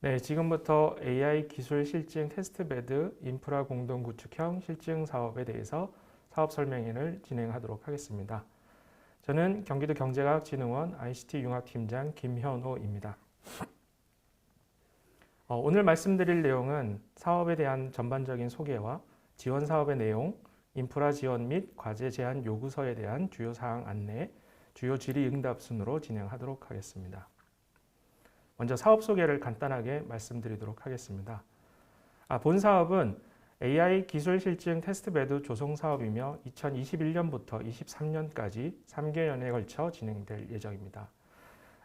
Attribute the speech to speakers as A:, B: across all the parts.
A: 네, 지금부터 AI 기술 실증 테스트베드 인프라 공동 구축형 실증 사업에 대해서 사업 설명회를 진행하도록 하겠습니다. 저는 경기도 경제과학진흥원 ICT 융합팀장 김현호입니다. 어, 오늘 말씀드릴 내용은 사업에 대한 전반적인 소개와 지원 사업의 내용, 인프라 지원 및 과제 제한 요구서에 대한 주요 사항 안내, 주요 질의 응답 순으로 진행하도록 하겠습니다. 먼저 사업 소개를 간단하게 말씀드리도록 하겠습니다. 아, 본 사업은 AI 기술 실증 테스트베드 조성 사업이며 2021년부터 23년까지 3개년에 걸쳐 진행될 예정입니다.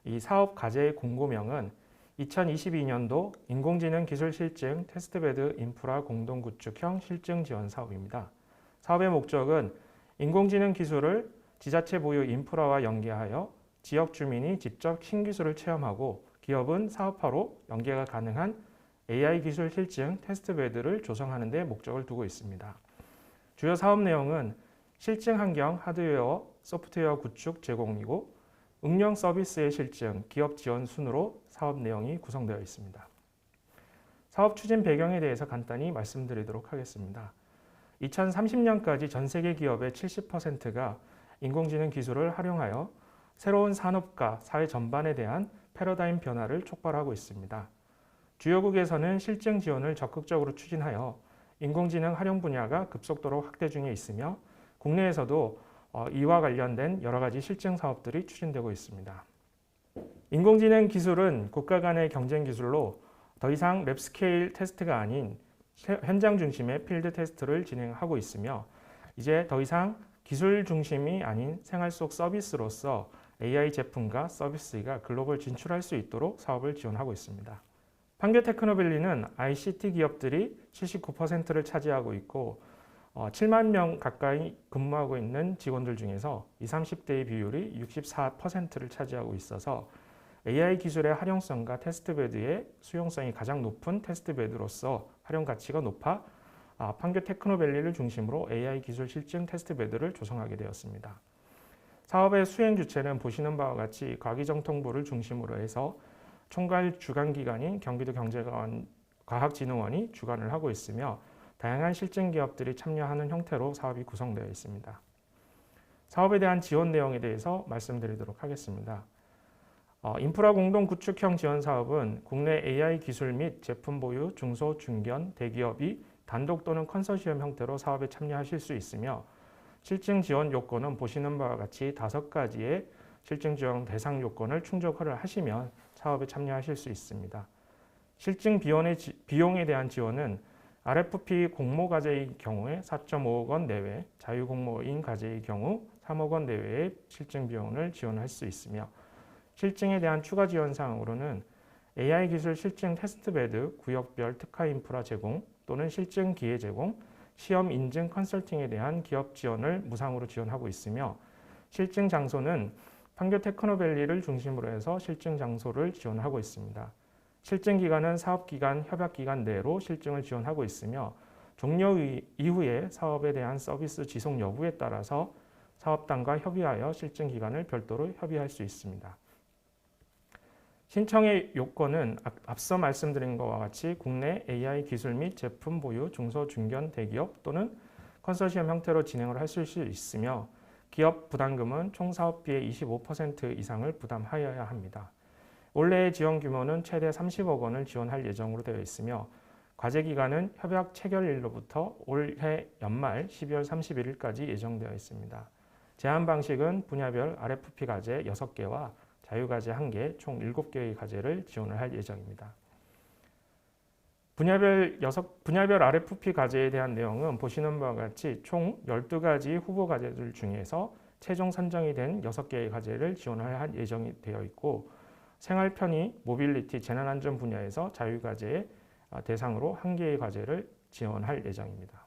A: 이 사업 과제의 공고명은 2022년도 인공지능 기술 실증 테스트베드 인프라 공동 구축형 실증 지원 사업입니다. 사업의 목적은 인공지능 기술을 지자체 보유 인프라와 연계하여 지역 주민이 직접 신기술을 체험하고 기업은 사업화로 연계가 가능한 AI 기술 실증 테스트 베드를 조성하는 데 목적을 두고 있습니다. 주요 사업 내용은 실증 환경 하드웨어, 소프트웨어 구축 제공이고 응용 서비스의 실증, 기업 지원 순으로 사업 내용이 구성되어 있습니다. 사업 추진 배경에 대해서 간단히 말씀드리도록 하겠습니다. 2030년까지 전 세계 기업의 70%가 인공지능 기술을 활용하여 새로운 산업과 사회 전반에 대한 패러다임 변화를 촉발하고 있습니다. 주요국에서는 실증 지원을 적극적으로 추진하여 인공지능 활용 분야가 급속도로 확대 중에 있으며 국내에서도 어, 이와 관련된 여러 가지 실증 사업들이 추진되고 있습니다. 인공지능 기술은 국가 간의 경쟁 기술로 더 이상 랩 스케일 테스트가 아닌 현장 중심의 필드 테스트를 진행하고 있으며 이제 더 이상 기술 중심이 아닌 생활 속 서비스로서 AI 제품과 서비스가 글로벌 진출할 수 있도록 사업을 지원하고 있습니다. 판교 테크노밸리는 ICT 기업들이 79%를 차지하고 있고 7만 어, 명 가까이 근무하고 있는 직원들 중에서 20, 30대의 비율이 64%를 차지하고 있어서 AI 기술의 활용성과 테스트베드의 수용성이 가장 높은 테스트베드로서 활용 가치가 높아 아, 판교 테크노밸리를 중심으로 AI 기술 실증 테스트베드를 조성하게 되었습니다. 사업의 수행 주체는 보시는 바와 같이 과기정통부를 중심으로 해서 총괄 주관 기관인 경기도 경제과학진흥원이 주관을 하고 있으며 다양한 실증 기업들이 참여하는 형태로 사업이 구성되어 있습니다. 사업에 대한 지원 내용에 대해서 말씀드리도록 하겠습니다. 어, 인프라 공동 구축형 지원 사업은 국내 AI 기술 및 제품 보유 중소 중견 대기업이 단독 또는 컨소시엄 형태로 사업에 참여하실 수 있으며 실증 지원 요건은 보시는 바와 같이 다섯 가지의 실증 지원 대상 요건을 충족을 하시면 사업에 참여하실 수 있습니다. 실증 비용의, 비용에 대한 지원은 RFP 공모 과제의 경우에 4.5억 원 내외, 자유 공모인 과제의 경우 3억 원 내외의 실증 비용을 지원할 수 있으며 실증에 대한 추가 지원 사항으로는 AI 기술 실증 테스트베드 구역별 특화 인프라 제공 또는 실증 기회 제공, 시험 인증 컨설팅에 대한 기업 지원을 무상으로 지원하고 있으며 실증 장소는 판교 테크노밸리를 중심으로 해서 실증 장소를 지원하고 있습니다. 실증 기간은 사업 기간, 협약 기간 내로 실증을 지원하고 있으며 종료 이후에 사업에 대한 서비스 지속 여부에 따라서 사업단과 협의하여 실증 기간을 별도로 협의할 수 있습니다. 신청의 요건은 앞서 말씀드린 것과 같이 국내 AI 기술 및 제품 보유 중소 중견 대기업 또는 컨소시엄 형태로 진행을 하실 수 있으며 기업 부담금은 총 사업비의 25% 이상을 부담하여야 합니다. 올해의 지원 규모는 최대 30억 원을 지원할 예정으로 되어 있으며 과제 기간은 협약 체결일로부터 올해 연말 12월 31일까지 예정되어 있습니다. 제한 방식은 분야별 RFP 과제 6개와 자유과제 1개, 총 7개의 과제를 지원을 할 예정입니다. 분야별 6, 분야별 RFP 과제에 대한 내용은 보시는 바와 같이 총 12가지 후보 과제들 중에서 최종 선정이 된 6개의 과제를 지원을 할 예정이 되어 있고 생활 편의, 모빌리티, 재난안전 분야에서 자유과제의 대상으로 1개의 과제를 지원할 예정입니다.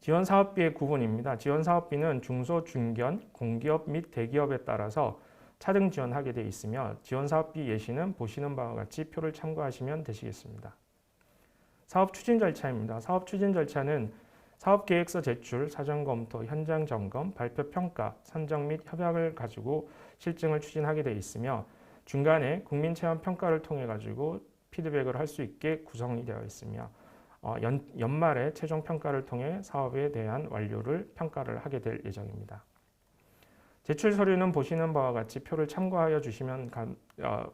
A: 지원 사업비의 구분입니다. 지원 사업비는 중소, 중견, 공기업 및 대기업에 따라서 차등 지원하게 되어 있으며 지원 사업비 예시는 보시는 바와 같이 표를 참고하시면 되시겠습니다. 사업 추진 절차입니다. 사업 추진 절차는 사업 계획서 제출, 사전 검토, 현장 점검, 발표 평가, 선정 및 협약을 가지고 실증을 추진하게 되어 있으며 중간에 국민 체험 평가를 통해 가지고 피드백을 할 수 있게 구성이 되어 있으며 어, 연, 연말에 최종 평가를 통해 사업에 대한 완료를 평가를 하게 될 예정입니다. 제출 서류는 보시는 바와 같이 표를 참고하여 주시면 감- 어,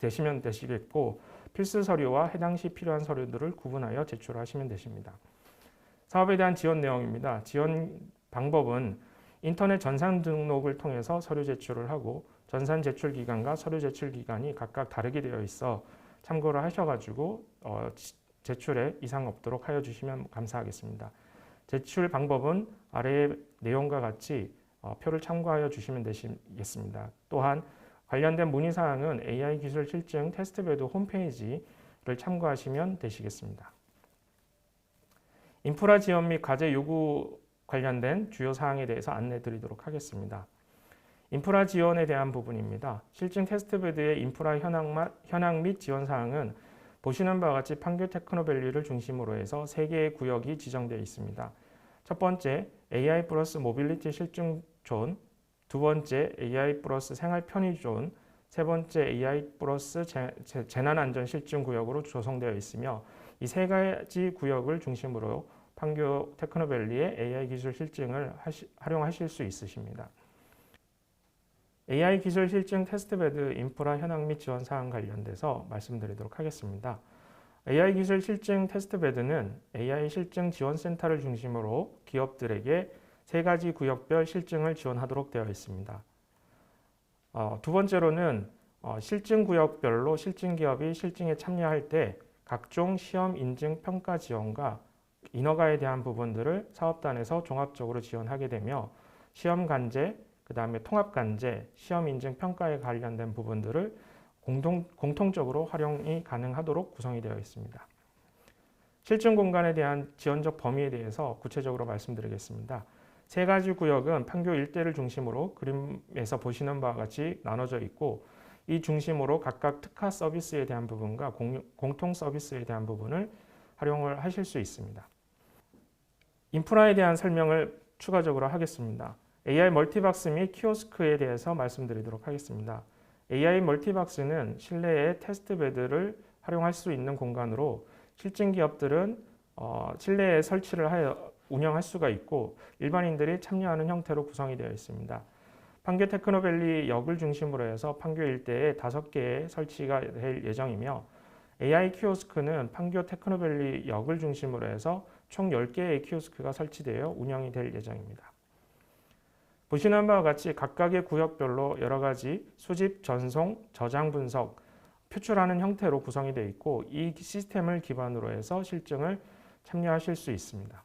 A: 되시면 되시겠고 필수 서류와 해당 시 필요한 서류들을 구분하여 제출하시면 되십니다. 사업에 대한 지원 내용입니다. 지원 방법은 인터넷 전산 등록을 통해서 서류 제출을 하고 전산 제출 기간과 서류 제출 기간이 각각 다르게 되어 있어 참고를 하셔가지고 어, 지- 제출에 이상 없도록 하여 주시면 감사하겠습니다. 제출 방법은 아래의 내용과 같이 어, 표를 참고하여 주시면 되시겠습니다. 또한 관련된 문의 사항은 AI 기술 실증 테스트베드 홈페이지를 참고하시면 되시겠습니다. 인프라 지원 및 과제 요구 관련된 주요 사항에 대해서 안내 드리도록 하겠습니다. 인프라 지원에 대한 부분입니다. 실증 테스트베드의 인프라 현황, 마- 현황 및 지원 사항은 보시는 바와 같이 판교 테크노밸리를 중심으로 해서 세 개의 구역이 지정되어 있습니다. 첫 번째 AI 플러스 모빌리티 실증 존, 두 번째 AI 플러스 생활 편의 존, 세 번째 AI 플러스 재난안전 실증 구역으로 조성되어 있으며 이 세 가지 구역을 중심으로 판교 테크노밸리의 AI 기술 실증을 하시- 활용하실 수 있으십니다. AI 기술 실증 테스트베드 인프라 현황 및 지원 사항 관련돼서 말씀드리도록 하겠습니다. AI 기술 실증 테스트베드는 AI 실증 지원 센터를 중심으로 기업들에게 세 가지 구역별 실증을 지원하도록 되어 있습니다. 어, 두 번째로는 어, 실증 구역별로 실증 기업이 실증에 참여할 때 각종 시험 인증 평가 지원과 인허가에 대한 부분들을 사업단에서 종합적으로 지원하게 되며 시험 간제, 그 다음에 통합 간제, 시험 인증 평가에 관련된 부분들을 공동, 공통적으로 활용이 가능하도록 구성이 되어 있습니다. 실증 공간에 대한 지원적 범위에 대해서 구체적으로 말씀드리겠습니다. 세 가지 구역은 판교 일대를 중심으로 그림에서 보시는 바와 같이 나눠져 있고 이 중심으로 각각 특화 서비스에 대한 부분과 공, 공통 서비스에 대한 부분을 활용을 하실 수 있습니다. 인프라에 대한 설명을 추가적으로 하겠습니다. AI 멀티박스 및 키오스크에 대해서 말씀드리도록 하겠습니다. AI 멀티박스는 실내에 테스트베드를 활용할 수 있는 공간으로 실증 기업들은 어, 실내에 설치를 하여 운영할 수가 있고 일반인들이 참여하는 형태로 구성이 되어 있습니다. 판교 테크노밸리 역을 중심으로 해서 판교 일대에 다섯 개의 설치가 될 예정이며 AI 키오스크는 판교 테크노밸리 역을 중심으로 해서 총 10개의 키오스크가 설치되어 운영이 될 예정입니다. 보시는 바와 같이 각각의 구역별로 여러 가지 수집, 전송, 저장 분석, 표출하는 형태로 구성이 되어 있고 이 시스템을 기반으로 해서 실증을 참여하실 수 있습니다.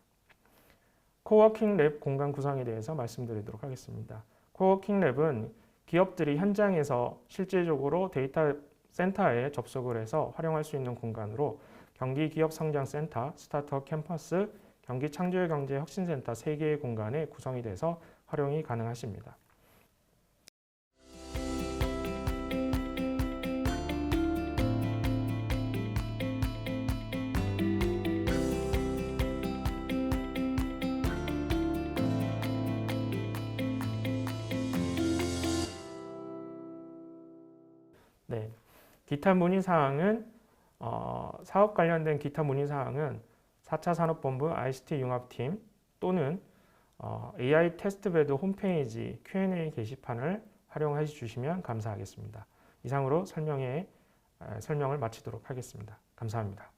A: 코워킹 랩 공간 구성에 대해서 말씀드리도록 하겠습니다. 코워킹 랩은 기업들이 현장에서 실제적으로 데이터 센터에 접속을 해서 활용할 수 있는 공간으로 경기 기업 성장 센터, 스타트업 캠퍼스, 경기 창조의 경제 혁신센터 세 개의 공간에 구성이 돼서 활용이 가능하십니다. 네, 기타 문의 사항은 어, 사업 관련된 기타 문의 사항은 4차 산업본부 ICT 융합팀 또는 어, AI 테스트베드 홈페이지 Q&A 게시판을 활용해 주시면 감사하겠습니다. 이상으로 설명에 에, 설명을 마치도록 하겠습니다. 감사합니다.